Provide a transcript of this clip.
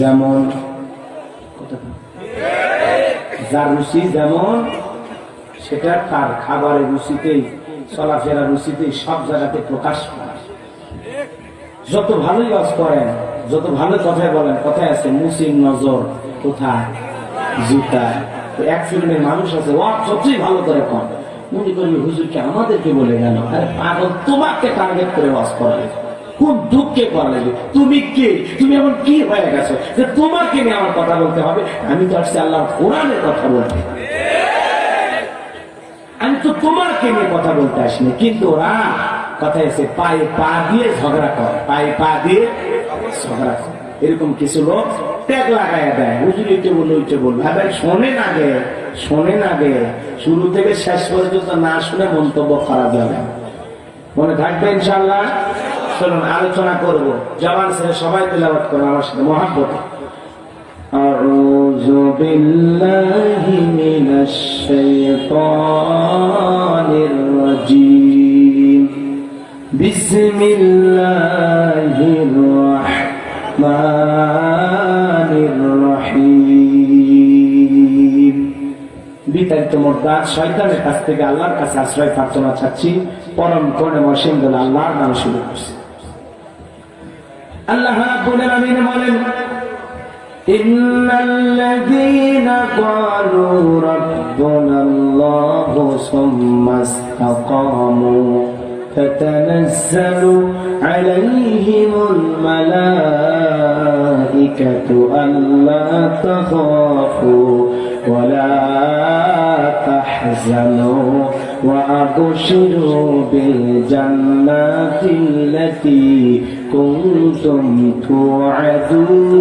যেমন, যার রুচি যেমন, সেটা তার খাবারের রুচিতেই চলাফেরা রুচিতেই সব জায়গাতে প্রকাশ পায়। যত ভালোই কাজ করেন, যত ভালো কথায় বলেন, কথায় আছে, মুসির নজর কোথায়? জুতায় তো এক ফিল্মের মানুষ আছে, ও যতই ভালো করে কন, মনে করি হুজুরকে আমাদেরকে বলে গেল, আরে পাগল, তোমাকে টার্গেট করে ওয়াজ করা কোন দুঃখে করা লাগে তুমি কে? তুমি এমন কি হয়ে গেছো? যে তোমাকে নিয়ে আমার কথা বলতে হবে? আমি তো আসছি আল্লাহ কোরআনের কথা বলতে। আমি তো তোমাকে নিয়ে কথা বলতে আসিনি। কিন্তু ওরা কথা এসে পায়ে পা দিয়ে ঝগড়া করে। পায়ে পা দিয়ে ঝগড়া করে। এরকম কিছু লোক ট্যাগ লাগায় দেয়। হুজুর এটা বলল, ওইটা বলল। হ্যাঁ ভাই শোনেন আগে শোনেন আগে শুরু থেকে শেষ পর্যন্ত না শুনে মন্তব্য করা যাবে না। মনে থাকবে ইনশাল্লাহ শুনুন আলোচনা করব জবান ছেড়ে সবাই তেলাওয়াত করো আমার সাথে মহাব্বত أعوذ بالله من الشيطان الرجيم بسم الله الرحمن الرحيم বিতাড়িত মোরদাদ শয়তানের কাছ থেকে আল্লাহর কাছে আশ্রয় প্রার্থনা চাচ্ছি পরম কোণে মসিম বলে আল্লাহর নাম শুরু করছে আল্লাহ রাব্বুল আলামিন বলেন إن الذين قالوا ربنا الله ثم استقاموا تتنزل عليهم الملائكة ألا تخافوا ولا تحزنوا وأبشروا بالجنة التي كنتم توعدون